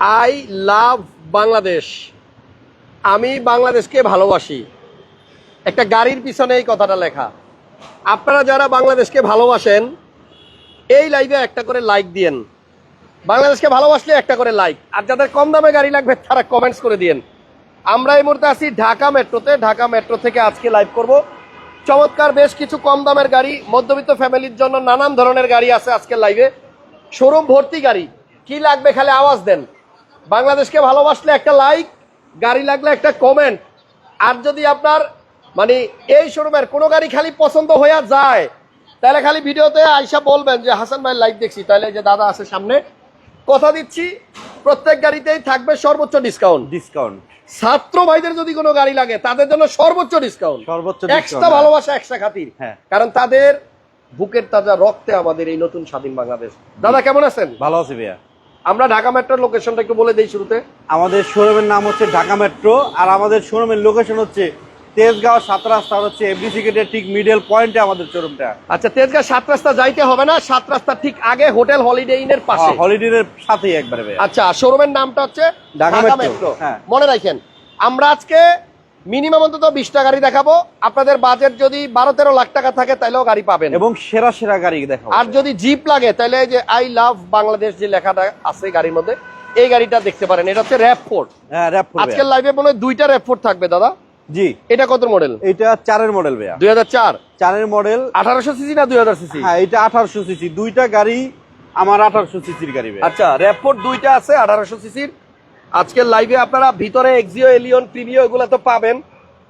I love Bangladesh. আমি বাংলাদেশকে ভালোবাসি। একটা গাড়ির পিছনে এই কথাটা লেখা। আপনারা যারা বাংলাদেশকে ভালোবাসেন, এই লাইভে একটা করে লাইক দিয়েন। বাংলাদেশকে ভালোবাসলে একটা করে লাইক। আর যাদের কম দামে গাড়ি লাগবে, তারা কমেন্টস করে দিয়েন। আমরা এই মুহূর্তে আছি ঢাকা মেট্রোতে। ঢাকা মেট্রো থেকে আজকে লাইভ করব। চমৎকার বেশ কিছু কম দামের গাড়ি, মধ্যবিত্ত ফ্যামিলির জন্য নানান ধরনের গাড়ি আছে আজকের লাইভে শোরুম ভর্তি গাড়ি। কি লাগবে খালি আওয়াজ দেন। বাংলাদেশকে ভালোবাসলে একটা লাইক গাড়ি লাগলে একটা কমেন্ট আর যদি আপনার মানে এই শোরুমের কোনো গাড়ি খালি পছন্দ হয়ে যায় তাহলে খালি ভিডিওতে আইসা বলবেন যে হাসান ভাই লাইভ দেখছি। তাহলে যে দাদা আছে সামনে কথা দিচ্ছি প্রত্যেক গাড়িতেই থাকবে সর্বোচ্চ ডিসকাউন্ট ডিসকাউন্ট ছাত্র ভাইদের যদি কোনো গাড়ি লাগে তাদের জন্য সর্বোচ্চ ডিসকাউন্ট সর্বোচ্চ এক্সট্রা ভালোবাসা এক্সট্রা খাতির। হ্যাঁ। কারণ তাদের বুকের তাজা রক্তে আমাদের এই নতুন স্বাধীন বাংলাদেশ। দাদা কেমন আছেন? ভালো আছে ভাইয়া। আমরা ঢাকা মেট্রোর লোকেশনটা একটু বলে দেই শুরুতে। আমাদের শোরুমের নাম হচ্ছে ঢাকা মেট্রো আর আমাদের শোরুমের লোকেশন হচ্ছে তেজগাঁও সাত রাস্তা হচ্ছে এফডিসি গেটের ঠিক মিডল পয়েন্টে আমাদের শোরুমটা। আচ্ছা তেজগাঁও সাত রাস্তা যাইতে হবে না সাত রাস্তা ঠিক আগে হোটেল হলিডে ইনের পাশে। হলিডের সাথেই একবারে। আচ্ছা শোরুমের নামটা হচ্ছে ঢাকা মেট্রো। হ্যাঁ। মনে রাখেন আমরা আজকে মিনিমাম অন্তত বিশটা গাড়ি দেখাবো। আপনাদের বাজেট যদি বারো তেরো লাখ টাকা থাকে তাহলেও গাড়ি পাবেন। এবং সেরা সেরা গাড়ি দেখাবো। আর যদি জিপ লাগে তাহলে এই যে আই লাভ বাংলাদেশ যে লেখাটা আছে গাড়ির মধ্যে এই গাড়িটা দেখতে পারেন। এটা হচ্ছে র্যাপ ফোর র্যাপ আজকের লাইভে মনে হয় দুইটা র্যাপ ফোর থাকবে দাদা। জি। এটা কত মডেল এটা চারের মডেল ভাইয়া। দুই হাজার চার। চারের মডেল আঠারোশো সিসি না দুই হাজার সিসি হ্যাঁ এটা আঠারোশো সিসি দুইটা গাড়ি আমার আঠারোশো সিসির গাড়ি আচ্ছা র্যাপ র্যাপোর্ট দুইটা আছে আঠারোশো সিসির আজকের লাইভে আপনারা ভিতরে এক্সিও এলিয়ন প্রিমিও এগুলো তো পাবেন।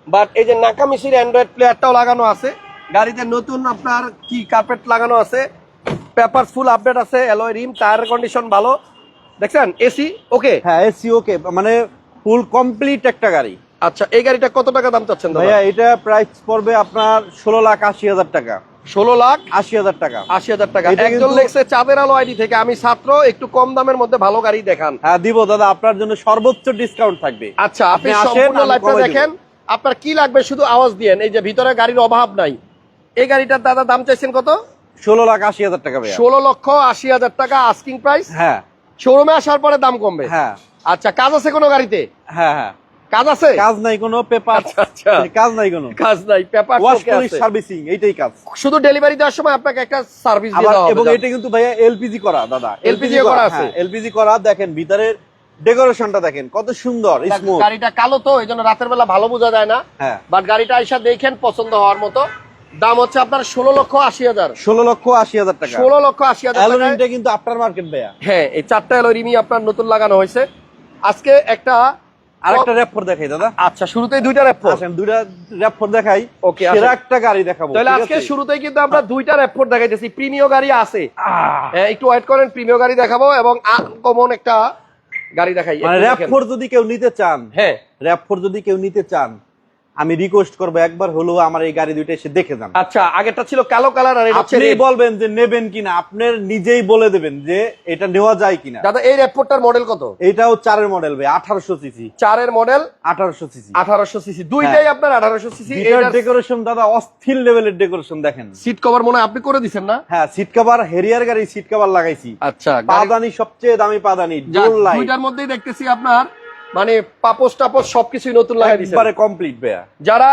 বাট এই যে নাকামিশির অ্যান্ড্রয়েড প্লেয়ারটাও লাগানো আছে। গাড়িতে নতুন আপনার কি কার্পেট লাগানো আছে। পেপার ফুল আপডেট আছে অ্যালয় রিম টায়ার কন্ডিশন ভালো। দেখছেন? এসি ওকে হ্যাঁ এসি ওকে মানে ফুল কমপ্লিট একটা গাড়ি। আচ্ছা এই গাড়িটা কত টাকা দাম চাচ্ছেন ভাইয়া এটা প্রাইস পড়বে আপনার ষোলো লাখ আশি হাজার টাকা। ষোলো লাখ আশি হাজার টাকা। আশি হাজার টাকা। একজন চাঁদের আলো আইডি থেকে আমি ছাত্র একটু কম দামের মধ্যে ভালো গাড়ি দেখান। হ্যাঁ দিব দাদা আপনার জন্য সর্বোচ্চ ডিসকাউন্ট থাকবে। আচ্ছা আপনি সম্পূর্ণ লাইভটা দেখেন। আপনার কি লাগবে শুধু আওয়াজ দিয়েন। এই যে ভিতরে গাড়ির অভাব নাই। এই গাড়িটার দাদা দাম চাইছেন কত? ষোলো লাখ আশি হাজার টাকা ষোলো লক্ষ আশি হাজার টাকা আস্কিং প্রাইস হ্যাঁ। শোরুমে আসার পরে দাম কমবে। হ্যাঁ। আচ্ছা কাজ আছে কোনো গাড়িতে? হ্যাঁ হ্যাঁ। কাজ আছে? কাজ নাই কোনো পেপার আচ্ছা, আচ্ছা। কাজ নাই কোনো। কাজ নাই পেপার ওয়াশ পলিশ সার্ভিসিং এইটাই কাজ। শুধু ডেলিভারি দেওয়ার সময় আপনাকে একটা সার্ভিস দিয়ে দেওয়া এবং এটা কিন্তু ভাইয়া এলপিজি করা দাদা। LPG করা আছে? এলপিজি করা দেখেন ভিতরের ডেকোরেশনটা দেখেন কত সুন্দর স্মুথ গাড়িটা কালো তো এই জন্য রাতের বেলা ভালো বোঝা যায় না। হ্যাঁ। বাট গাড়িটা আইসা দেখেন পছন্দ হওয়ার মতো। দাম হচ্ছে আপনার ষোলো লক্ষ আশি হাজার। ষোলো লক্ষ আশি হাজার টাকা। ষোলো লক্ষ আশি হাজার কিন্তু আফটার মার্কেট ভাইয়া। হ্যাঁ এই চারটা এলোরিমি আপনার নতুন লাগানো হয়েছে। আজকে একটা আরেকটা র্যাপফোর দেখাই দাদা। আচ্ছা শুরুতেই দুইটা র্যাপ আসেন দুইটা র্যাপফোর দেখাই। ওকে সেরা একটা গাড়ি দেখাবো তাহলে আজকে শুরুতেই কিন্তু আমরা দুইটা র্যাপোর্ট দেখাইতেছি। প্রিমিয় গাড়ি আছে। হ্যাঁ, একটু ওয়েট করেন প্রিমিয় গাড়ি দেখাবো এবং কমন একটা গাড়ি দেখাই। মানে র্যাপফোর যদি কেউ নিতে চান হ্যাঁ। র্যাপফোর যদি কেউ নিতে চান আমি রিকোয়েস্ট করব একবার হলেও আমার এই গাড়ি দুইটা এসে দেখে যান। আচ্ছা আগেরটা ছিল কালো কালার আর এটা আপনি বলবেন যে নেবেন কিনা আপনার নিজেই বলে দেবেন যে এটা নেওয়া যায় কিনা। দাদা এই র্যাপোর্টটার মডেল কত? এটাও চারের মডেল ভাই আঠারোশো সিসি চারের মডেল আঠারোশো সিসি আঠারোশো সিসি দুইটাই আপনার আঠারোশো সিসি ডেকোরেশন দাদা অস্থির লেভেলের ডেকোরেশন দেখেন। সিট কভার মনে হয় আপনি করে দিচ্ছেন না? হ্যাঁ সিট কভার হেরিয়ার গাড়ি সিট কভার লাগাইছি। আচ্ছা পাদানি সবচেয়ে দামি পাদানি যাক, ডোল লাইট দুইটার মধ্যেই দেখতেছি আপনার মানে পাপোস টাপোস সবকিছু নতুন লাগাই একবারে কমপ্লিট ভাইয়া। যারা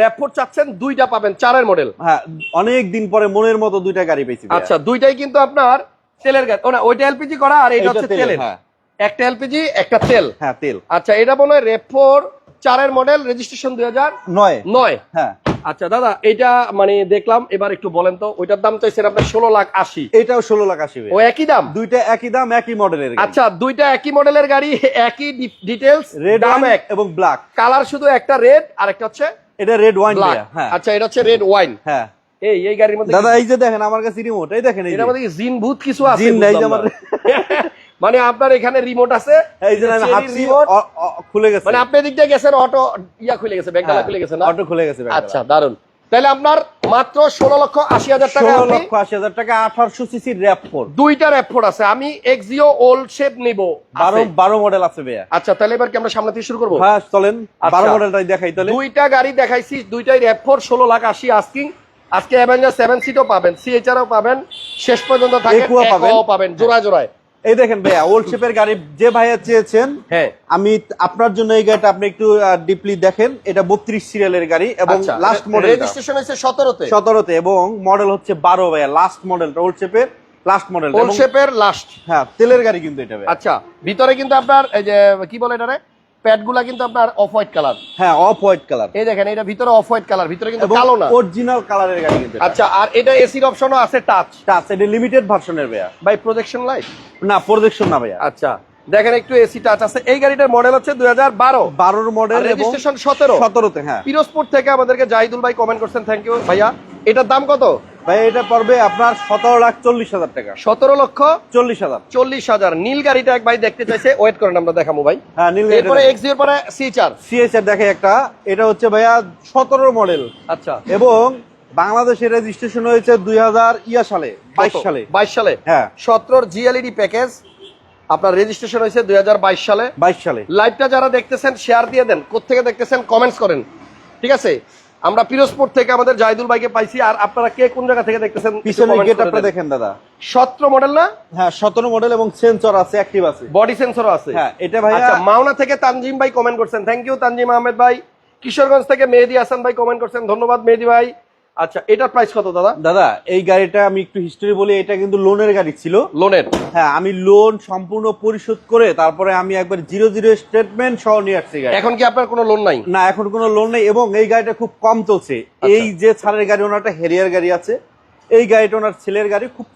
র্যাপোর্ট চাচ্ছেন দুইটা পাবেন চারের মডেল হ্যাঁ অনেক দিন পরে মনের মতো দুইটা গাড়ি পেয়েছি আচ্ছা দুইটাই কিন্তু আপনার তেলের গাড়ি। ও না ওইটা এলপিজি করা আর এটা হচ্ছে তেলের, হ্যাঁ। একটা এলপিজি একটা তেল। হ্যাঁ তেল। আচ্ছা এটা বলে র‍্যাপোর চারের মডেল রেজিস্ট্রেশন দুই হাজার নয়। নয়। হ্যাঁ। আচ্ছা দাদা এটা মানে দেখলাম এবার একটু বলেন তো ওইটার দাম চাইছেন আপনার ষোলো লাখ আশি। এটাও ষোলো লাখ আশি ও একই দাম? দুইটা একই দাম একই মডেলের আচ্ছা দুইটা একই মডেলের গাড়ি একই ডিটেলস রেড দাম এক। এবং ব্ল্যাক কালার শুধু একটা রেড আর একটা হচ্ছে এটা রেড ওয়াইন হ্যাঁ। আচ্ছা এটা হচ্ছে রেড ওয়াইন হ্যাঁ। এই এই গাড়ির মধ্যে দাদা এই যে দেখেন আমার কাছে রিমোট এই দেখেন। এটার মধ্যে জিন ভূত কিছু আছে জিন নাই আমার-। মানে আপনার এখানে রিমোট আছে খুলে গেছে। মানে আপনি দিক দিয়ে গেছেন অটো ইয়া খুলে গেছে ব্যাগডালা হ্যাঁ, খুলে গেছে না? অটো খুলে গেছে আচ্ছা দারুণ তাহলে আপনার মাত্র ষোলো লক্ষ আশি হাজার টাকা ষোলো লক্ষ আশি হাজার টাকা আঠারোশো সিসির র্যাপ ফোর। দুইটা র্যাপফোর্ড আছে আমি এক্সিও ওল্ড শেপ নিব। বারো বারো মডেল আছে ভাইয়া। আচ্ছা তাহলে এবার কি আমরা সামনে থেকে শুরু করব? হ্যাঁ চলেন আচ্ছা। বারো মডেলটাই দেখাই তাহলে। দুইটা গাড়ি দেখাইছি দুইটাই র্যাপফোর ষোলো লাখ আশি আস্কিং আজকে অ্যাভেঞ্জার সেভেন সিটও পাবেন সিএচআরও পাবেন শেষ পর্যন্ত থাকে পাবেন। জোড়ায় জোড়ায়। এই দেখেন ভাইয়া ওল্ড শেপের গাড়ি যে ভাইয়া চেয়েছেন হ্যাঁ। আমি আপনার জন্য এই গাড়িটা আপনি একটু ডিপলি দেখেন। এটা বত্রিশ সিরিয়ালের গাড়ি এবং লাস্ট মডেল রেজিস্ট্রেশন হয়েছে সতেরোতে। সতেরোতে এবং মডেল হচ্ছে বারো ভাইয়া লাস্ট মডেল ওল্ড শেপের লাস্ট মডেল ওল্ড শেপের লাস্ট হ্যাঁ তেলের গাড়ি কিন্তু এটা। আচ্ছা ভিতরে কিন্তু আপনার এই যে কি বলে এটারে? প্যাডগুলা কিন্তু আপনার অফ হোয়াইট কালার হ্যাঁ অফ হোয়াইট কালার এই দেখেন এটা ভিতরে অফ হোয়াইট কালার ভিতরে কিন্তু কালো না। অরিজিনাল কালারের গাড়ি কিন্তু আচ্ছা আর এটা এসির অপশনও আছে টাচ টাচ এটা লিমিটেড ভার্সনের ভাইয়া। বাই প্রজেকশন লাইট না প্রোজেকশন না ভাইয়া। আচ্ছা দেখেন একটু এসি টাচ আছে। এই গাড়িটার মডেল হচ্ছে দুই হাজার বারো। বারোর মডেল রেজিস্ট্রেশন সতেরো। সতেরোতে হ্যাঁ। পিরোজপুর থেকে আমাদেরকে জাহিদুল ভাই কমেন্ট করছেন থ্যাংক ইউ ভাইয়া। এটার দাম কত? ভাই এটা পড়বে আপনার সতেরো লাখ চল্লিশ হাজার টাকা। সতেরো লক্ষ চল্লিশ হাজার। চল্লিশ হাজার। নীল গাড়িটা এক ভাই দেখতে চাইছে ওয়েট করেন আমরা দেখাবো ভাই। হ্যাঁ নীল এরপরে এক্সিওর পরে সিচার সিএসআর দেখে একটা এটা হচ্ছে ভাইয়া সতেরো মডেল আচ্ছা। এবং বাংলাদেশের রেজিস্ট্রেশন হয়েছে দুই হাজার ইয়া সালে বাইশ সালে। বাইশ সালে? হ্যাঁ। সতেরোর জিএলইডি প্যাকেজ আপনার রেজিস্ট্রেশন হয়েছে দুই হাজার বাইশ সালে। বাইশ সালে। লাইভটা যারা দেখতেছেন শেয়ার দিয়ে দেন। কোথেকে দেখতেছেন কমেন্টস করেন। ঠিক আছে? আমরা পিরোজপুর থেকে আমাদের জাহিদুল ভাইকে পাইছি আর আপনারা কে কোন জায়গা থেকে দেখতেছেন পিছনের গেট আপনারা দেখেন দাদা। সতেরো মডেল না? হ্যাঁ সতেরো মডেল এবং সেন্সর আছে অ্যাক্টিভ আছে। বডি সেন্সর আছে। হ্যাঁ এটা ভাই আচ্ছা মাওনা থেকে তানজিম ভাই কমেন্ট করছেন। থ্যাংক ইউ তানজিম আহমেদ ভাই। কিশোরগঞ্জ থেকে মেহেদি হাসান ভাই কমেন্ট করছেন। ধন্যবাদ মেহেদি ভাই। আচ্ছা এটার প্রাইস কত দাদা? দাদা এই গাড়িটা আমি একটু হিস্টোরি বলি এটা কিন্তু লোনের গাড়ি ছিল। লোনের হ্যাঁ আমি লোন সম্পূর্ণ পরিশোধ করে তারপরে আমি একবার জিরো জিরো স্টেটমেন্ট সহ নিয়ে আসছি গাড়ি। এখন কি আপনার কোনো লোন নাই? না এখন কোনো লোন নেই এবং এই গাড়িটা খুব কম চলছে। এই যে ছাড়ের গাড়ি ওনারটা হেরিয়ার গাড়ি আছে। এই গাড়িটা ওনার ছেলের গাড়ি খুব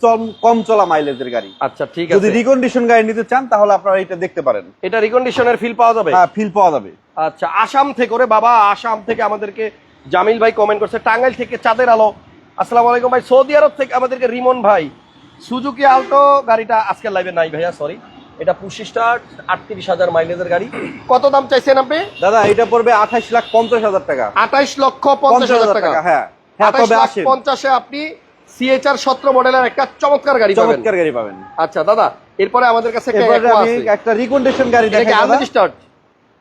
কম চলা মাইলেজের গাড়ি। আচ্ছা ঠিক আছে। যদি রিকন্ডিশন গাড়ি নিতে চান তাহলে আপনারা এটা দেখতে পারেন। এটা রিকন্ডিশনের ফিল পাওয়া যাবে? হ্যাঁ ফিল পাওয়া যাবে। আচ্ছা আসাম থেকে ওরে বাবা আসাম থেকে আমাদেরকে জামিল ভাই কমেন্ট করছে টাঙ্গাইল থেকে চাঁদের আলো। আসসালামু আলাইকুম ভাই সৌদি আরব থেকে আমাদেরকে রিমন ভাই। সুজুকি আলটো গাড়িটা আজকের লাইভে নাই ভাইয়া সরি এটা পঁচিশটা আটত্রিশ হাজার মাইলেজের গাড়ি। কত দাম চাইছেন আপনি? দাদা এটা পড়বে আঠাশ লাখ পঞ্চাশ হাজার টাকা। আঠাইশ লক্ষ পঞ্চাশ হাজার টাকা। হ্যাঁ। হ্যাঁ আঠাইশ পঞ্চাশে আপনি সিএচআর সতেরো মডেলের একটা চমৎকার গাড়ি চমৎকার গাড়ি পাবেন। আচ্ছা দাদা এরপরে আমাদের কাছে একটা রিকন্ডিশন গাড়ি দাদা। আনরেজিস্টার্ড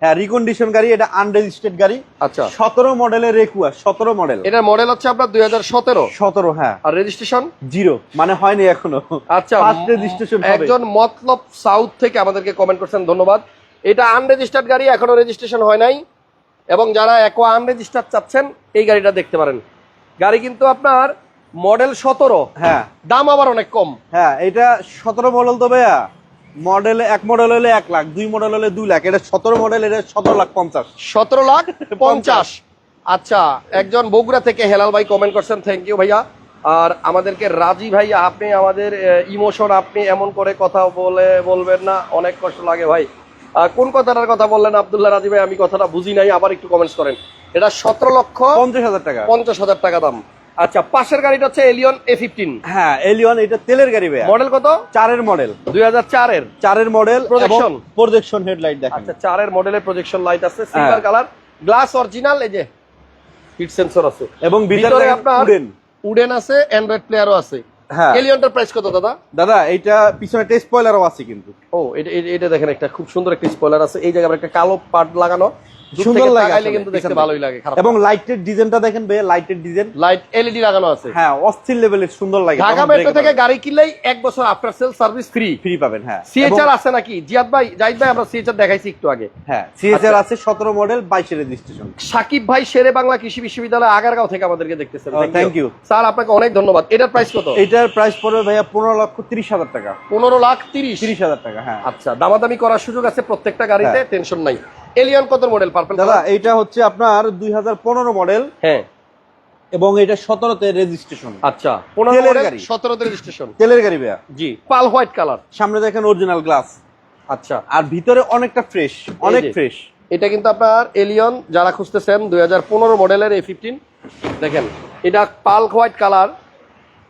হ্যাঁ রিকন্ডিশন গাড়ি এটা আনরেজিস্টার্ড গাড়ি। আচ্ছা। সতেরো মডেলের রেকুয়া সতেরো মডেল এটার মডেল হচ্ছে আপনার দুই হাজার সতেরো? সতেরো হ্যাঁ। আর রেজিস্ট্রেশন জিরো মানে হয়নি এখনও। আচ্ছা ফার্স্ট রেজিস্ট্রেশন একজন মতলব সাউথ থেকে আমাদেরকে কমেন্ট করছেন ধন্যবাদ। এটা আনরেজিস্টার্ড গাড়ি এখনও রেজিস্ট্রেশন হয় নাই। এবং যারা একো আনরেজিস্টার্ড চাচ্ছেন এই গাড়িটা দেখতে পারেন। গাড়ি কিন্তু আপনার মডেল সতেরো। হ্যাঁ। দাম আবার অনেক কম। হ্যাঁ এটা সতেরো মডেল তো ভাইয়া। মডেল এক মডেল হলে এক লাখ দুই মডেল হলে দুই লাখ এটা সতেরো মডেল এটা সতেরো লাখ পঞ্চাশ। সতেরো লাখ পঞ্চাশ। আচ্ছা একজন বগুড়া থেকে হেলাল ভাই কমেন্ট করছেন থ্যাংক ইউ ভাইয়া। আর আমাদেরকে রাজি ভাই আপনি আমাদের ইমোশন আপনি এমন করে কথা বলে বলবেন না অনেক কষ্ট লাগে ভাই। কোন কথাটার কথা বললেন আব্দুল্লাহ রাজি ভাই? আমি কথাটা বুঝি নাই আবার একটু কমেন্টস করেন। এটা সতেরো লক্ষ পঞ্চাশ হাজার টাকা। পঞ্চাশ হাজার টাকা দাম। আচ্ছা পাশের গাড়িটা হচ্ছে এলিয়ন এ ফিফটিন হ্যাঁ এলিয়ন এটা তেলের গাড়ি ভাইয়া। মডেল কত? চারের মডেল। দুই হাজার চারের। চারের মডেল Projection। প্রজেকশন হেডলাইট দেখেন। আচ্ছা চারের মডেলের প্রজেকশন লাইট আছে সিলভার। কালার গ্লাস অরিজিনাল এই যে হিট সেন্সর আছে। এবং ভিতরে আপনার উডেন। উডেন আছে অ্যান্ড্রয়েড প্লেয়ারও আছে। হ্যাঁ। এলিয়নটার প্রাইস কত দাদা? দাদা এইটা পিছনে টেস্ট স্পয়লারও আছে কিন্তু। ও এটা এটা- এটা দেখেন একটা খুব সুন্দর একটা স্পয়লার আছে। এই জায়গায় একটা কালো পার্ট লাগানো। সুন্দর লাগে কিন্তু দেখতে ভালোই লাগে এবং লাইটের ডিজাইনটা দেখেন ভাইয়া লাইটের ডিজাইন লাইট এলইডি লাগানো আছে। হ্যাঁ অস্থির লেভেলের সুন্দর লাগে। ঢাকা মেট্রো থেকে গাড়ি কিনলেই এক বছর after sale service free free পাবেন হ্যাঁ। সিএচআর আছে নাকি? জিয়াদ ভাই জাহিদ ভাই আমরা সিএচআর দেখাইছি একটু আগে। হ্যাঁ আচ্ছা। আছে সতেরো মডেল বাইশের রেজিস্ট্রেশন সাকিব ভাই শেরে বাংলা কৃষি বিশ্ববিদ্যালয় আগারগাঁও থেকে আমাদেরকে দেখতেছেন। Thank you. স্যার আপনাকে অনেক ধন্যবাদ। এটার প্রাইস কত? এটার প্রাইস পড়বে ভাইয়া পনেরো লক্ষ তিরিশ হাজার টাকা। পনেরো লাখ তিরিশ। তিরিশ হাজার টাকা হ্যাঁ। আচ্ছা দামাদামি করার সুযোগ আছে প্রত্যেকটা গাড়িতে হ্যাঁ। টেনশন নাই। এলিয়ন কত মডেল পার্পল দাদা এইটা হচ্ছে আপনার দুই হাজার পনেরো মডেল হ্যাঁ। এবং এটা সতেরোতে রেজিস্ট্রেশন আচ্ছা। পনেরো তেলের মডেল গাড়ি। সতেরোতে রেজিস্ট্রেশন তেলের গাড়ি ভাইয়া? জি। পাল হোয়াইট কালার সামনে দেখেন অরিজিনাল গ্লাস আচ্ছা। আর ভিতরে অনেকটা ফ্রেশ অনেক ফ্রেশ এটা কিন্তু আপনার এলিয়ন যারা খুঁজতেছেন দুই হাজার পনেরো মডেলের এ ফিফটিন দেখেন এটা পাল হোয়াইট কালার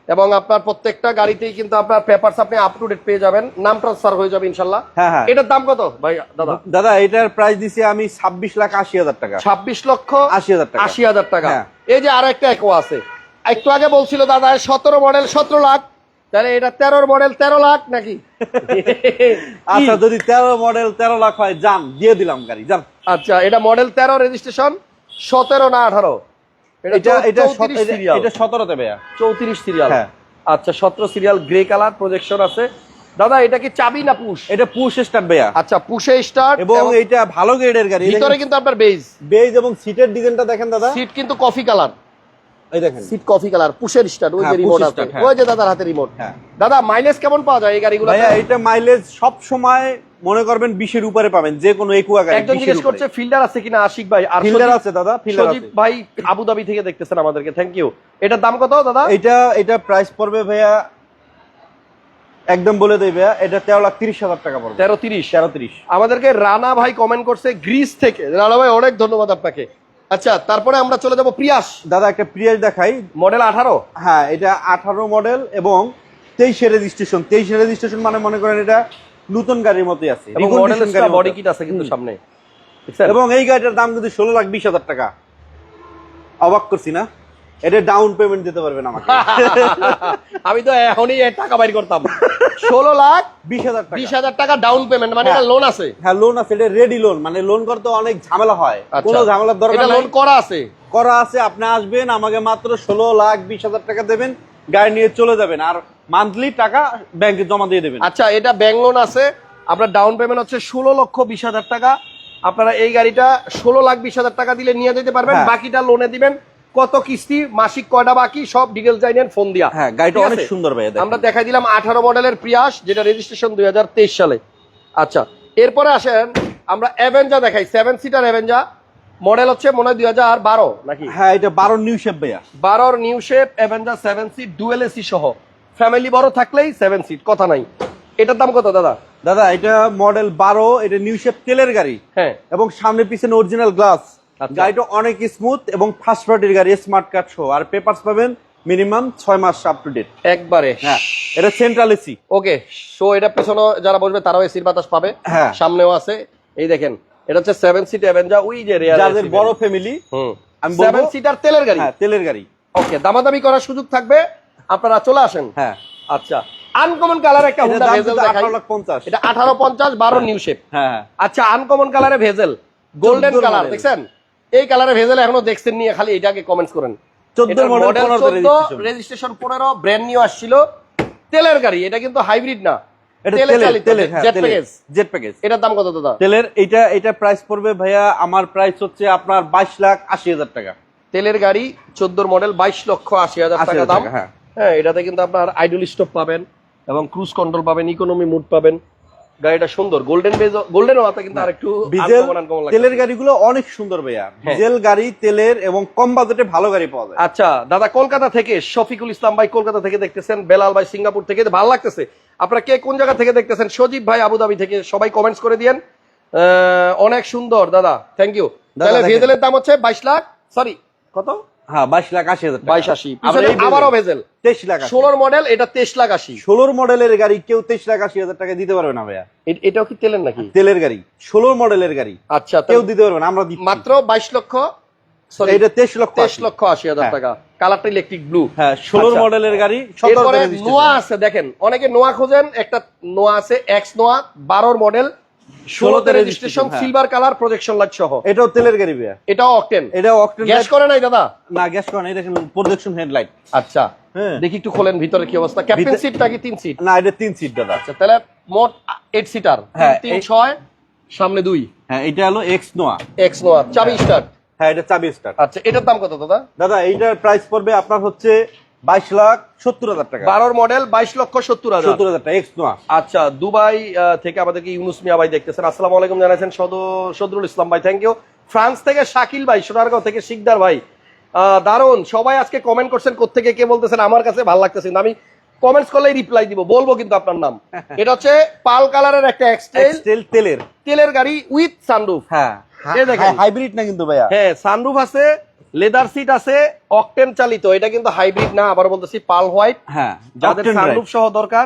এবং আপনার প্রত্যেকটা গাড়িতেই কিন্তু আপনার পেপারস আপনি আপ টু ডেট পেয়ে যাবেন। নাম ট্রান্সফার হয়ে যাবে ইনশাল্লাহ। হ্যাঁ, হ্যাঁ। এটার দাম কত ভাই দাদা? দাদা এটার প্রাইস দিছি আমি ছাব্বিশ লাখ আশি হাজার টাকা। ছাব্বিশ লক্ষ আশি হাজার টাকা। আশি হাজার টাকা। হ্যাঁ। এই যে আরও একটা একো আছে। একটু আগে বলছিল দাদা সতেরো মডেল সতেরো লাখ। তাহলে এটা তেরোর মডেল তেরো লাখ নাকি? আচ্ছা যদি তেরো মডেল তেরো লাখ হয় যান দিয়ে দিলাম গাড়ি যান। আচ্ছা এটা মডেল তেরো রেজিস্ট্রেশন সতেরো না আঠারো? এটা এটা এটা- সিরিয়াল। সতেরোতে ভাইয়া চৌত্রিশ সিরিয়াল। হ্যাঁ। আচ্ছা সতেরো সিরিয়াল গ্রে কালার প্রজেকশন আছে। দাদা এটা কি চাবি না পুশ? এটা পুশ স্টার্ট ভাইয়া। আচ্ছা পুশে স্টার্ট এবং এইটা ভালো গ্রেডের গাড়ি। ভিতরে কিন্তু আপনার বেজ বেজ এবং সিটের ডিজাইনটা দেখেন দাদা। সিট কিন্তু কফি কালার এই দেখেন। সিট কফি কালার পুশের স্টার্ট ওই যে হ্যাঁ, রিমোট আছে। হ্যাঁ। ওই যে দাদার হাতে রিমোট হ্যাঁ। দাদা মাইলেজ কেমন পাওয়া যায় এই গাড়িগুলো ভাইয়া এটা মাইলেজ সব সময় মনে করবেন বিশের উপরে পাবেন যে কোনো একুয়া গাড়ি একজন জিজ্ঞেস করছে ফিল্ডার আছে কিনা? আশিক ভাই আর ফিল্ডার আছে দাদা ফিল্ডার আছে। ভাই আবুধাবি থেকে দেখতেছেন আমাদেরকে থ্যাংক ইউ এটার দাম কত দাদা? এটা এটা প্রাইস পড়বে ভাইয়া একদম বলে দেই ভাইয়া এটা তেরো লাখ তিরিশ হাজার টাকা পড়বে। তেরো তিরিশ। তেরো তিরিশ। আমাদেরকে রানা ভাই কমেন্ট করছে গ্রিস থেকে। রানা ভাই অনেক ধন্যবাদ আপনাকে। আচ্ছা তারপরে আমরা চলে যাব প্রিয়াস। দাদা একটা প্রিয়াস দেখাই। মডেল আঠারো। হ্যাঁ এটা আঠারো মডেল এবং তেইশে রেজিস্ট্রেশন তেইশে রেজিস্ট্রেশন মানে মনে করেন এটা নতুন গাড়ির মতোই আছে বডি কিট আছে। কিন্তু সামনে। এবং এই গাড়িটার দাম কিন্তু ষোলো লাখ বিশ হাজার টাকা। অবাক করছি না? এটা ডাউন পেমেন্ট দিতে পারবেন আমাকে। আমি তো এখনই টাকা বাইর করতাম। ষোলো লাখ বিশ হাজার টাকা। বিশ হাজার টাকা ডাউন পেমেন্ট মানে হ্যাঁ। লোন আছে। হ্যাঁ লোন আছে এটা রেডি লোন মানে লোন করতে অনেক ঝামেলা হয়। আচ্ছা। কোনো ঝামেলার দরকার এটা লোন করা আছে। করা আছে আপনি আসবেন আমাকে মাত্র ষোলো লাখ বিশ হাজার টাকা দেবেন গাড়ি নিয়ে চলে যাবেন। আর মান্থলি টাকা ব্যাংকে জমা দিয়ে দেবেন। আচ্ছা এটা ব্যাংক লোন আছে আপনার ডাউন পেমেন্ট হচ্ছে ষোলো লক্ষ বিশ হাজার টাকা। আপনারা এই গাড়িটা ষোলো লাখ বিশ হাজার টাকা দিলে নিয়ে যেতে পারবেন হ্যাঁ। বাকিটা লোনে দিবেন। কত কিস্তি মাসিক কয়টা বাকি সব ডিটেলস জানেন ফোন দিয়া। হ্যাঁ গাড়িটা অনেক সুন্দর ভাই আমরা দেখাই দিলাম আঠারো মডেলের প্রিয়াস যেটা রেজিস্ট্রেশন দুই হাজার তেইশ সালে। আচ্ছা এরপরে আসেন আমরা অ্যাভেঞ্জা দেখাই সেভেন সিটার অ্যাভেঞ্জা মডেল হচ্ছে মনে হয় দুই হাজার বারো নাকি? হ্যাঁ এটা বারো নিউ শেপ ভাইয়া। বারোর new shape Avanza seven seat dual AC সহ। ফ্যামিলি বড় থাকলেই সেভেন সিট কথা নাই। এটার দাম কত দাদা? দাদা এটা মডেল বারো এটা নিউ শেপ তেলের গাড়ি। হ্যাঁ। এবং সামনে পিছনে অরিজিনাল গ্লাস আচ্ছা। গাড়িটা অনেক স্মুথ এবং ফার্স্ট পার্টির গাড়ি স্মার্ট কার্ড আর পেপারস পাবেন মিনিমাম ছয় মাস আপ টু ডেট একবারে। হ্যাঁ এটা সেন্ট্রাল এসি ওকে সো এটা পেছনে যারা বসবে তারাও এসির বাতাস পাবে। হ্যাঁ। সামনেও আছে। এই দেখেন এটা হচ্ছে সেভেন সিট অ্যাভেঞ্জা ওই যে রেয়ার যাদের বড় ফ্যামিলি হুম। সেভেন সিটার তেলের গাড়ি? হ্যাঁ তেলের গাড়ি। ওকে দামাদামি করার সুযোগ থাকবে। আপনারা চলে আসেন? হ্যাঁ। আচ্ছা। আনকমন কালার একটা হুন্ডা ভেজেল দেখাই। আঠারো লাখ পঞ্চাশ। এটা আঠারো পঞ্চাশ বারো নিউ শেপ হ্যাঁ হ্যাঁ। আচ্ছা আনকমন কালারে ভেজেল গোল্ডেন কালার। দেখছেন? এই কালারে ভেজেল এখনও দেখছেন নিয়ে খালি এটাকে কমেন্টস করেন। চোদ্দ মডেল পনেরো রেজিস্ট্রেশন রেজিস্ট্রেশন পনেরো ব্র্যান্ড নিউ আসছিল। তেলের গাড়ি এটা কিন্তু হাইব্রিড না। হ্যাঁ এটার দাম কত দাদা? তেলের এটা এটা প্রাইস পড়বে ভাইয়া আমার প্রাইস হচ্ছে আপনার বাইশ লাখ আশি হাজার টাকা। তেলের গাড়ি চোদ্দোর মডেল বাইশ লক্ষ আশি হাজার টাকা দাম। টাকা, হ্যাঁ। হ্যাঁ এটাতে কিন্তু আপনার আইডল স্টপ পাবেন এবং ক্রুজ কন্ট্রোল পাবেন ইকোনমি মুড পাবেন গাড়িটা সুন্দর গোল্ডেন বেজ গোল্ডেন হাতে কিন্তু আরেকটু ডিজেল। তেলের গাড়িগুলো অনেক সুন্দর ভাইয়া হ্যাঁ। ডিজেল গাড়ি তেলের এবং কম বাজেটে ভালো গাড়ি পাওয়া যায় আচ্ছা দাদা কলকাতা থেকে শফিকুল ইসলাম ভাই কলকাতা থেকে দেখতেছেন বেলাল ভাই সিঙ্গাপুর থেকে ভালো লাগতেছে আপনারা কে কোন জায়গা থেকে দেখতেছেন সজীব ভাই আবুধাবি থেকে সবাই কমেন্টস করে দিয়েন অনেক সুন্দর দাদা থ্যাংক ইউ তাহলে। ভেজেলের দাম হচ্ছে বাইশ লাখ সরি কত হ্যাঁ বাইশ লাখ আশি হাজার বাইশ আশি। আবারও ভেজেল। তেইশ লাখ ষোলোর মডেল এটা তেইশ লাখ আশি। ষোলোর মডেলের গাড়ি কেউ তেইশ লাখ আশি হাজার টাকা দিতে পারবে না ভাইয়া। এটাও কি তেলের নাকি? তেলের গাড়ি ষোলোর মডেলের গাড়ি। আচ্ছা কেউ দিতে পারবে না আমরা মাত্র বাইশ লক্ষ সরি এটা তেইশ লক্ষ তেইশ লক্ষ আশি হাজার হ্যাঁ। টাকা। কালারটা ইলেকট্রিক ব্লু হ্যাঁ ষোলোর। মডেলের গাড়ি নোয়া আছে দেখেন অনেকে নোয়া খোঁজেন একটা নোয়া আছে এক্স নোয়া বারোর মডেল ষোলোতে রেজিস্ট্রেশন হ্যাঁ। সিলভার কালার প্রজেকশন লাইট সহ। এটাও তেলের গাড়ি ভাইয়া। এটাও অকটেন এটা অকটেন গ্যাস করে নাই দাদা? না গ্যাস করে না এই দেখেন প্রজেকশন হেডলাইট আচ্ছা। হ্যাঁ। দেখি একটু খোলেন ভিতরে কি অবস্থা। ক্যাপ্টেন সিট নাকি তিন সিট না এটা তিন সিট দাদা। আচ্ছা তাহলে মোট এইট সিটার হ্যাঁ, তিন ছয় সামনে দুই। হ্যাঁ এটা হলো এক্স নোয়া এক্স নোয়া চাবি স্টার্ট হ্যাঁ এটা চাবি স্টার আচ্ছা এটার দাম কত দাদা? দাদা এইটার প্রাইস পড়বে আপনার হচ্ছে বাইশ লাখ সত্তর হাজার টাকা। বারোর মডেল বাইশ লক্ষ সত্তর হাজার। সত্তর হাজার টাকা এক্স নোয়া আচ্ছা দুবাই থেকে আমাদেরকে ইউনুস মিয়া ভাই দেখতেছেন। আসসালামু আলাইকুম জানাচ্ছেন সদ সদরুল ইসলাম ভাই থ্যাংক ইউ ফ্রান্স থেকে শাকিল ভাই সোনারগাঁও থেকে শিকদার ভাই। দারুণ সবাই আজকে কমেন্ট করছেন কোথেকে কে বলতেছেন? আমার কাছে ভালো লাগতেছে। আমি কমেন্টস করলেই রিপ্লাই দিব বলব কিন্তু আপনার নাম। এটা হচ্ছে পাল কালারের একটা এক্সটেল এক্সটেল তেলের। তেলের গাড়ি উইথ সানরুফ হ্যাঁ দেখেন। হাইব্রিড না কিন্তু ভাইয়া? হ্যাঁ সানরুফ আছে লেদার সিট আছে অকটেন চালিত এটা কিন্তু হাইব্রিড না আবার বলতেছি পাল হোয়াইট হ্যাঁ যাদের সানরুফ সহ দরকার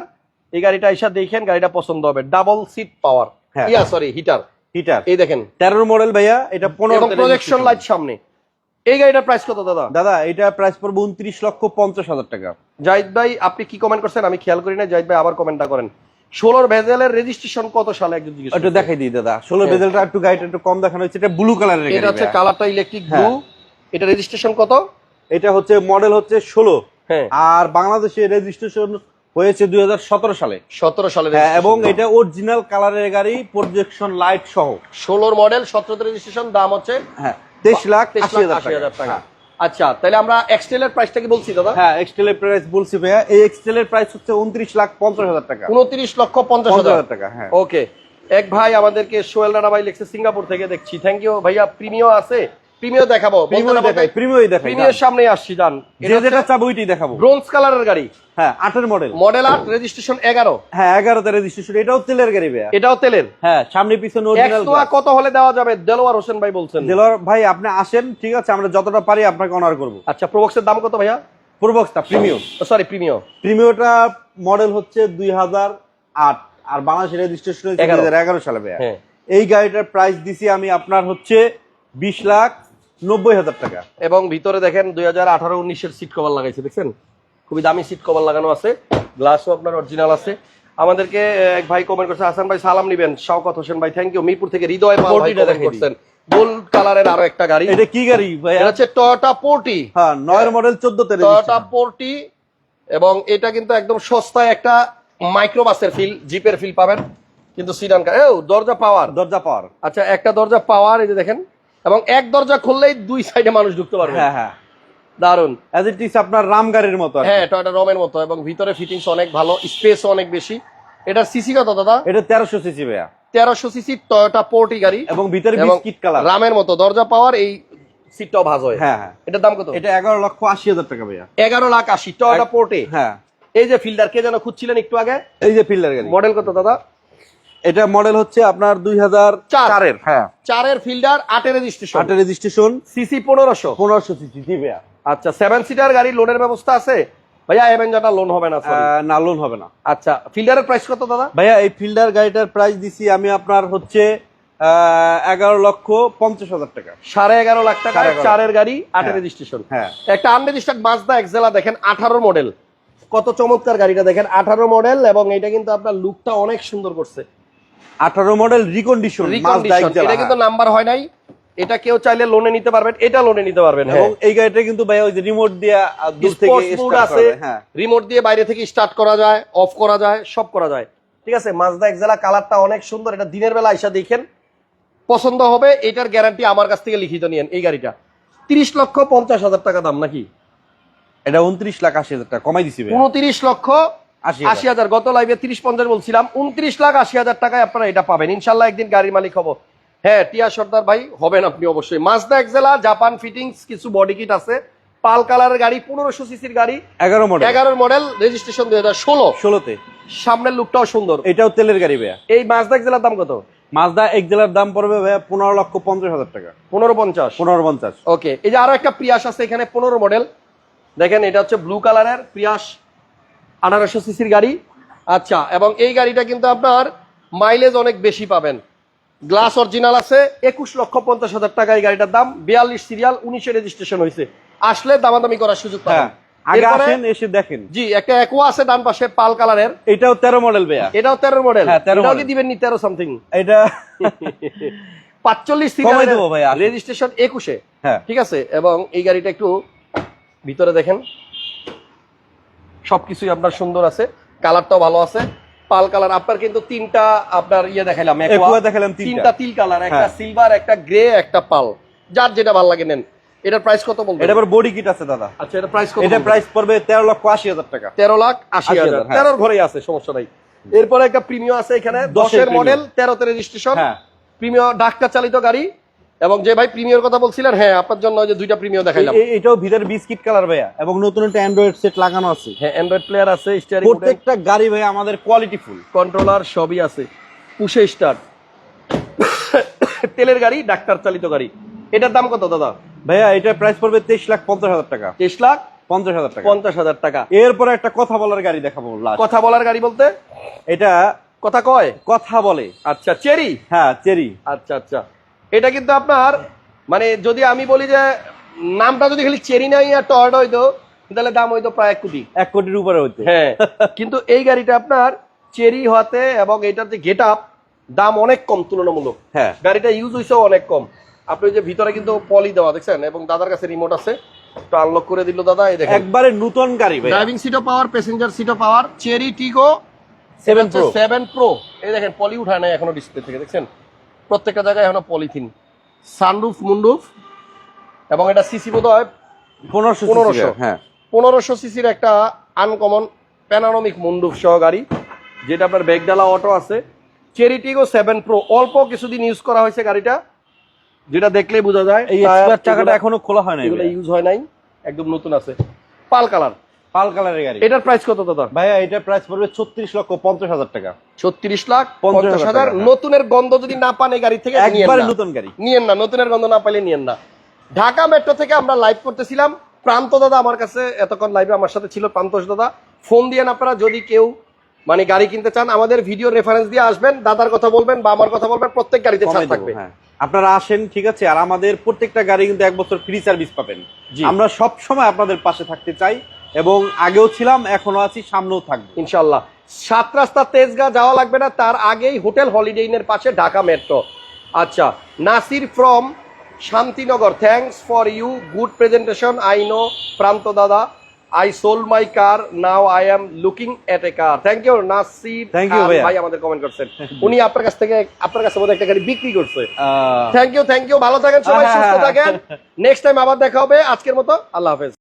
এই গাড়িটা এসে দেখেন গাড়িটা পছন্দ হবে। ডাবল সিট পাওয়ার হ্যাঁ। ইয়া সরি হিটার হিটার এই দেখেন। তেরোর মডেল ভাইয়া এটা পনেরো এবং প্রজেকশন লাইট সামনে। এই গাড়িটার প্রাইস কত দাদা? দাদা এটা প্রাইস পড়বে উনত্রিশ লক্ষ পঞ্চাশ হাজার টাকা। জাহিদ ভাই আপনি কি কমেন্ট করছেন? আমি খেয়াল করি না জাহিদ ভাই আবার কমেন্টটা করেন। ষোলোর ভেজেলের রেজিস্ট্রেশন কত সালে একজন জিজ্ঞেস একটু দেখাই দিই দাদা। ষোলো হ্যাঁ। বেজেলটা একটু গাড়িটা একটু কম দেখানো হচ্ছে এটা ব্লু কালারের এটা হচ্ছে কালারটা ইলেকট্রিক ব্লু। এটা রেজিস্ট্রেশন কত? এটা হচ্ছে মডেল হচ্ছে ষোলো। হ্যাঁ। আর বাংলাদেশে রেজিস্ট্রেশন হয়েছে দুই হাজার সতেরো সালে। সতেরো সালের হ্যাঁ এবং এটা অরিজিনাল কালারের গাড়ি প্রজেকশন লাইট সহ। ষোলোর মডেল সতেরোতে রেজিস্ট্রেশন দাম হচ্ছে হ্যাঁ তেইশ লাখ তেইশ লাখ হাজার আশি হাজার টাকা। টাকা আচ্ছা তাহলে আমরা এক্সটেলের প্রাইসটা কি বলছি দাদা? হ্যাঁ এক্সটেলের প্রাইস বলছি ভাইয়া। এই এক্সটেলের প্রাইস হচ্ছে উনত্রিশ লাখ পঞ্চাশ হাজার টাকা। উনত্রিশ লক্ষ পঞ্চাশ হাজার। টাকা হ্যাঁ। ওকে এক ভাই আমাদেরকে সোহেল রানা ভাই লিখছে সিঙ্গাপুর থেকে দেখছি। থ্যাংক ইউ ভাইয়া প্রিমিও আছে? প্রিমিও দেখাবো প্রিমিয় দেখাই প্রিমিয় দেখাই প্রিমিয়র সামনে আসছি জান। যে যেটা চাবো ওইটাই দেখাবো। ব্রোঞ্জ কালারের গাড়ি। হ্যাঁ আটের মডেল মডেল আট রেজিস্ট্রেশন এগারো। হ্যাঁ এগারোতে রেজিস্ট্রেশন এটাও তেলের গাড়ি ভাইয়া। এটাও তেলের? হ্যাঁ সামনে পিছনে অরিজিনাল কত হলে দেওয়া যাবে? দেলোয়ার হোসেন ভাই বলছেন। দেলোয়ার ভাই আপনি আসেন ঠিক আছে আমরা যতটা পারি আপনাকে অনার করব। আচ্ছা প্রবক্সের দাম কত ভাইয়া? পূর্বক্সটা প্রিমিয়াম সরি প্রিমিও প্রিমিয়টা মডেল হচ্ছে দুই হাজার আট আর বাংলাদেশের রেজিস্ট্রেশন হয়েছে দুই এগারো। হাজার এগারো সালে ভাইয়া। হ্যাঁ। এই গাড়িটার প্রাইস দিছি আমি আপনার হচ্ছে বিশ লাখ নব্বই হাজার টাকা। এবং ভিতরে দেখেন দুই হাজার আঠারো উনিশের সিট কভার লাগাইছে দেখছেন? খুবই দামি সিট কভার লাগানো আছে গ্লাসও আপনার অরিজিনাল আছে। আমাদেরকে এক ভাই কমেন্ট করছে হাসান ভাই সালাম নিবেন। শওকত হোসেন ভাই থ্যাংক ইউ মিরপুর থেকে হৃদয় পাল ভাই 40 টা comment দেখাই দিই। করছেন। গোল্ড কালারের আরও একটা গাড়ি। এটা কি গাড়ি? এটা হচ্ছে টয়োটা পোর্টি হ্যাঁ নয়ের মডেল টয়োটা পোর্টি এবং এটা কিন্তু একদম সস্তায় একটা মাইক্রোবাসের ফিল জিপের ফিল পাবেন। কিন্তু সিডান কার দরজা পাওয়ার দরজা পাওয়ার আচ্ছা একটা দরজা পাওয়ার এই যে দেখেন। এবং এক দরজা খুললেই দুই সাইডে মানুষ ঢুকতে পারবে। হ্যাঁ হ্যাঁ। দারুণ অ্যাজ ইট ইজ আপনার রাম গাড়ির মতো। হ্যাঁ টয়টা রমের মতো এবং ভিতরে ফিটিংস অনেক ভালো স্পেস অনেক বেশি। এটার সিসি কত দাদা? এটা তেরোশো সিসি ভাইয়া। তেরোশো সিসি টয়োটা পোর্টি গাড়ি। এবং ভিতরে বিস্কিট কালার রামের মতো। দরজা পাওয়ার এই সিটটাও ভাজ হয়। হ্যাঁ হ্যাঁ। এটার দাম কত? এটা এগারো লক্ষ আশি হাজার টাকা ভাইয়া। এগারো লাখ আশি টয়োটা পোর্টে হ্যাঁ। এই যে ফিল্ডার কে যেন খুঁজছিলেন একটু আগে? এই যে ফিল্ডার গাড়ি। মডেল কত দাদা? এটা মডেল হচ্ছে আপনার দুই হাজার। চারের হ্যাঁ। চারের ফিল্ডার আটের রেজিস্ট্রেশন আটের রেজিস্ট্রেশন সিসি পনেরোশো। পনেরোশো সিসি জি ভাইয়া। আচ্ছা সেভেন সিটার গাড়ি লোনের ব্যবস্থা আছে? ভাইয়া অ্যাভেঞ্জারটা লোন হবে না না লোন হবে না। আচ্ছা ফিল্ডারের প্রাইস কত দাদা? ভাইয়া এই ফিল্ডার গাড়িটার প্রাইস দিছি আমি আপনার হচ্ছে এগারো লক্ষ পঞ্চাশ হাজার টাকা। সাড়ে এগারো লাখ টাকা চারের গাড়ি আটের হ্যাঁ। রেজিস্ট্রেশন হ্যাঁ। একটা আনরেজিস্টার্ড মাজদা এক্সেলা দেখেন আঠারো মডেল কত চমৎকার গাড়িটা দেখেন আঠারো মডেল এবং এটা কিন্তু আপনার লুকটা অনেক সুন্দর করছে। আঠারো মডেল রিকন্ডিশন এটা কিন্তু নাম্বার হয় নাই। এটা কেউ চাইলে লোনে নিতে পারবেন এটা লোনে নিতে পারবেন এবং এই গাড়িটা কিন্তু ভাইয়া ওই যে রিমোট দিয়ে দূর থেকে মুড আছে। হ্যাঁ। রিমোট দিয়ে বাইরে থেকে স্টার্ট করা যায় অফ করা যায় সব করা যায়। ঠিক আছে? মাজদা এক্সেলা কালারটা অনেক সুন্দর এটা দিনের বেলা আইসা দেখেন। পছন্দ হবে এটার গ্যারান্টি আমার কাছ থেকে লিখিত নিয়েন এই গাড়িটা। তিরিশ লক্ষ পঞ্চাশ হাজার টাকা দাম নাকি? এটা উনত্রিশ লাখ আশি হাজার টাকা কমাই দিছি ভাইয়া উনত্রিশ লক্ষ আশি হাজার। গত লাইভে তিরিশ পঞ্চাশ বলছিলাম। উনত্রিশ লাখ আশি হাজার টাকায় আপনারা এটা পাবেন। ইনশাল্লাহ একদিন গাড়ির মালিক হব। হ্যাঁ টিয়া সর্দার ভাই হবেন আপনি অবশ্যই। মাজদা এক্সেলা জাপান ফিটিংস কিছু বডি কিট আছে। পাল কালারের গাড়ি পনেরোশো সিসির গাড়ি। এগারো মডেল এগারোর মডেল রেজিস্ট্রেশন দুই হাজার ষোলো। ষোলোতে। সামনের লুকটাও সুন্দর। এটাও তেলের গাড়ি ভাইয়া। এই মাজদা এক্সেলার দাম কত? মাজদা এক জেলার দাম পড়বে ভাইয়া পনেরো লক্ষ পঞ্চাশ হাজার টাকা। পনেরো পঞ্চাশ। পনেরো পঞ্চাশ। ওকে এই যে আরও একটা প্রিয়াস আছে এখানে পনেরো মডেল দেখেন এটা হচ্ছে ব্লু কালারের প্রিয়াস আঠারোশো সিসির গাড়ি। আচ্ছা এবং এই গাড়িটা কিন্তু আপনার মাইলেজ অনেক বেশি পাবেন। গ্লাস অরিজিনাল আছে একুশ লক্ষ পঞ্চাশ হাজার টাকা এই গাড়িটার দাম। বিয়াল্লিশ সিরিয়াল উনিশে রেজিস্ট্রেশন হয়েছে। আসলে দামাদামি করার সুযোগ হ্যাঁ পাবেন আগে আসেন এসে দেখেন। জি একটা একোয়া আছে ডান পাশে পাল কালারের। এটাও তেরো মডেল ভাইয়া। এটাও তেরো মডেল হ্যাঁ, 13 এটাও কি দিবেন নি তেরো সামথিং এটা পাঁচচল্লিশ কমাই দেবো ভাই, আসুন। রেজিস্ট্রেশন একুশে। হ্যাঁ। ঠিক আছে এবং এই গাড়িটা একটু ভিতরে দেখেন। সবকিছুই আপনার সুন্দর আছে কালারটাও ভালো আছে। পাল কালার আপনার কিন্তু তিনটা আপনার ইয়ে দেখাইলাম দেখালাম তিনটা। তিল কালার একটা হ্যাঁ। সিলভার একটা গ্রে একটা পাল। যার যেটা ভালো লাগে নেন। এটার প্রাইস কত বলবেন? এটা আবার বডি কিট আছে দাদা। আচ্ছা এটা প্রাইস কত এটা প্রাইস পড়বে তেরো লক্ষ আশি হাজার টাকা। তেরো লাখ আশি 80,000, হাজার। হ্যাঁ। তেরোর ঘরেই আছে সমস্যা নাই। এরপরে একটা প্রিমিয়াম আছে এখানে দশের দশের Premio। মডেল তেরোতে রেজিস্ট্রেশন হ্যাঁ। প্রিমিয় ডাক্তার চালিত গাড়ি। এবং যে ভাই প্রিমিয়ার কথা বলছিলেন হ্যাঁ আপনার জন্য ওই যে দুইটা প্রিমিয় দেখাইলাম। এটাও ভিতরে বিস্কিট কালার ভাইয়া এবং নতুন একটা অ্যান্ড্রয়েড সেট লাগানো আছে। হ্যাঁ অ্যান্ড্রয়েড প্লেয়ার আছে স্টিয়ারিং প্রত্যেকটা গাড়ি ভাই আমাদের কোয়ালিটি ফুল কন্ট্রোলার সবই আছে। পুষে স্টার্ট তেলের গাড়ি ডাক্তার চালিত গাড়ি। এটার দাম কত দাদা? ভাইয়া এটা প্রাইস পড়বে তেইশ লাখ পঞ্চাশ হাজার টাকা। তেইশ লাখ পঞ্চাশ হাজার টাকা। পঞ্চাশ হাজার টাকা। এরপরে একটা কথা বলার গাড়ি দেখাবো last। কথা বলার গাড়ি বলতে? এটা কথা কয়? কথা বলে। আচ্ছা চেরি? হ্যাঁ চেরি। আচ্ছা আচ্ছা। এটা কিন্তু আপনার মানে যদি আমি বলি যে নামটা যদি খালি চেরি নাই আর টয়ড হইতো তাহলে দাম হইতো প্রায় এক কোটি। এক কোটির উপরে হইতে। হ্যাঁ কিন্তু এই গাড়িটা আপনার চেরি হতে এবং এটার যে গেট আপ দাম অনেক কম তুলনামূলক। হ্যাঁ। গাড়িটা ইউজ হয়েছেও অনেক কম। আপনি যে ভিতরে কিন্তু পলি দেওয়া দেখছেন? এবং দাদার কাছে রিমোট আছে। একটু আনলক করে দিল দাদা এই দেখেন। একবারে নতুন গাড়ি ভাই ড্রাইভিং সিটও power passenger সিটও power Chery Tiggo seven pro seven pro এই দেখেন পলি উঠায় নাই এখনও ডিসপ্লে থেকে দেখছেন? প্রত্যেকটা জায়গায় এখনও পলিথিন। সানরুফ মুন্ডুফ এবং এটা সিসি বোধ হয় পনেরোশো পনেরোশো। হ্যাঁ। পনেরোশো সিসির একটা আনকমন প্যানারমিক মুন্ডুফ সহ গাড়ি যেটা আপনার বেগডালা অটো আছে। চেরিটিগো সেভেন প্রো অল্প কিছুদিন ইউজ করা হয়েছে গাড়িটা যেটা দেখলেই বোঝা যায়। এই এগুলো- এখনও খোলা হয় না এগুলো ইউজ হয় নাই একদম নতুন আছে। পাল কালার পাল কালারের গাড়ি। এটার প্রাইস কত দাদা? ভাইয়া এটার প্রাইস পড়বে ছত্রিশ লক্ষ পঞ্চাশ হাজার টাকা। ছত্রিশ লাখ পঞ্চাশ হাজার নতুনের গন্ধ যদি না পান এই গাড়ি থেকে একবারে নতুন গাড়ি। নিয়েন না নতুনের গন্ধ না পাইলে নিয়েন না। ঢাকা মেট্রো থেকে আমরা লাইভ করতেছিলাম। প্রান্ত দাদা আমার কাছে এতক্ষণ লাইভে আমার সাথে ছিল প্রান্তোষ দাদা। ফোন দিয়েন আপনারা যদি কেউ মানে গাড়ি কিনতে চান আমাদের ভিডিও রেফারেন্স দিয়ে আসবেন দাদার কথা বলবেন বা আমার কথা বলবেন প্রত্যেক গাড়িতে ছাড় থাকবে। হ্যাঁ। আপনারা আসেন ঠিক আছে? আর আমাদের প্রত্যেকটা গাড়ি কিন্তু এক বছর ফ্রি সার্ভিস পাবেন। আমরা সব সময় আপনাদের পাশে থাকতে চাই। এবং আগেও ছিলাম এখনও আছি সামনেও থাকব। ইনশাল্লাহ সাত রাস্তা তেজগা যাওয়া লাগবে না তার আগেই হোটেল হলিডে ইনের পাশে ঢাকা মেট্রো। আচ্ছা Nasir from Shantinagar. Thanks for you good presentation I know Pranta দাদা I sold my car now I am looking at a car. Thank you Nasir thank you ভাই আমাদের কমেন্ট করছেন। উনি আপনার কাছ থেকে আপনার কাছে বোধহয় একটা গাড়ি বিক্রি করছে। থ্যাংক ইউ থ্যাংক ইউ ভালো থাকেন সবাই হ্যাঁ, সুস্থ হ্যাঁ। থাকেন। নেক্সট টাইম আবার দেখা হবে। আজকের মতো আল্লাহ হাফেজ।